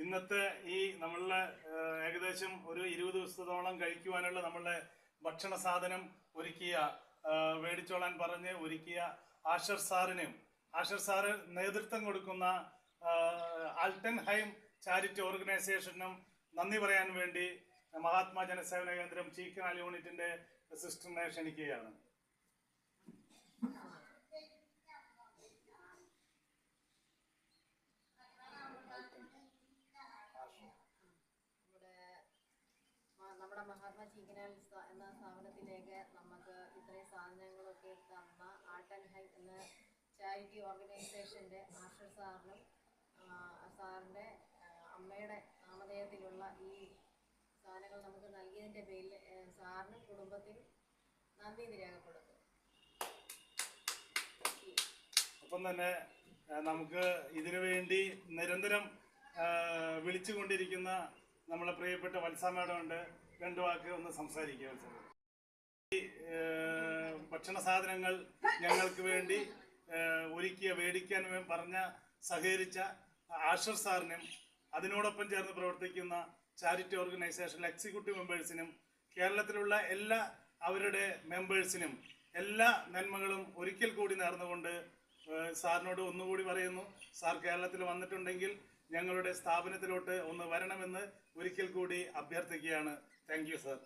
ഇന്നത്തെ ഈ നമ്മളുടെ ഏകദേശം ഒരു ഇരുപത് ദിവസത്തോളം കഴിക്കുവാനുള്ള നമ്മളുടെ ഭക്ഷണ സാധനം ഒരുക്കിയ മേടിച്ചോളാൻ പറഞ്ഞ് ഒരുക്കിയ ആഷർ സാറിനെയും ആഷർ സാറ് നേതൃത്വം കൊടുക്കുന്ന ആൽട്ടൻഹൈം ചാരിറ്റി ഓർഗനൈസേഷനും നന്ദി പറയാൻ വേണ്ടി മഹാത്മാ ജനസേവന കേന്ദ്രം ചീക്കനാൽ യൂണിറ്റിന്റെ സിസ്റ്ററിനെ ക്ഷണിക്കുകയാണ് മഹാത്മാ ചീക്കനാൽ എന്ന സ്ഥാപനത്തിലേക്ക് നമുക്ക് ഇത്രയും സാധനങ്ങളൊക്കെ തന്ന ആർട്ട് ആൻഡ് ഹൈ എന്ന ചാരിറ്റി ഓർഗനൈസേഷന്റെ ആഷർ സാറിനും സാറിന്റെ അമ്മയുടെ നാമധേയത്തിലുള്ള ഈ സാധനങ്ങൾ നമുക്ക് നൽകിയതിന്റെ പേരിൽ സാറിനും കുടുംബത്തിനും നന്ദി രേഖപ്പെടുത്തും ഒപ്പം തന്നെ നമുക്ക് ഇതിനു വേണ്ടി നിരന്തരം വിളിച്ചുകൊണ്ടിരിക്കുന്ന നമ്മളെ പ്രിയപ്പെട്ട വത്സ ഉണ്ട് രണ്ടു വാക്ക് ഒന്ന് സംസാരിക്കുക ഈ ഭക്ഷണ സാധനങ്ങൾ ഞങ്ങൾക്ക് വേണ്ടി ഒരുക്കിയ മേടിക്കാൻ പറഞ്ഞ സഹകരിച്ച ആഷർ സാറിനും അതിനോടൊപ്പം ചേർന്ന് പ്രവർത്തിക്കുന്ന ചാരിറ്റി ഓർഗനൈസേഷൻ എക്സിക്യൂട്ടീവ് മെമ്പേഴ്സിനും കേരളത്തിലുള്ള എല്ലാ അവരുടെ മെമ്പേഴ്സിനും എല്ലാ നന്മകളും ഒരിക്കൽ കൂടി നേർന്നുകൊണ്ട് സാറിനോട് ഒന്നുകൂടി പറയുന്നു. സാർ കേരളത്തിൽ വന്നിട്ടുണ്ടെങ്കിൽ ഞങ്ങളുടെ സ്ഥാപനത്തിലോട്ട് ഒന്ന് വരണമെന്ന് ഒരിക്കൽ കൂടി അഭ്യർത്ഥിക്കുകയാണ്. Thank you sir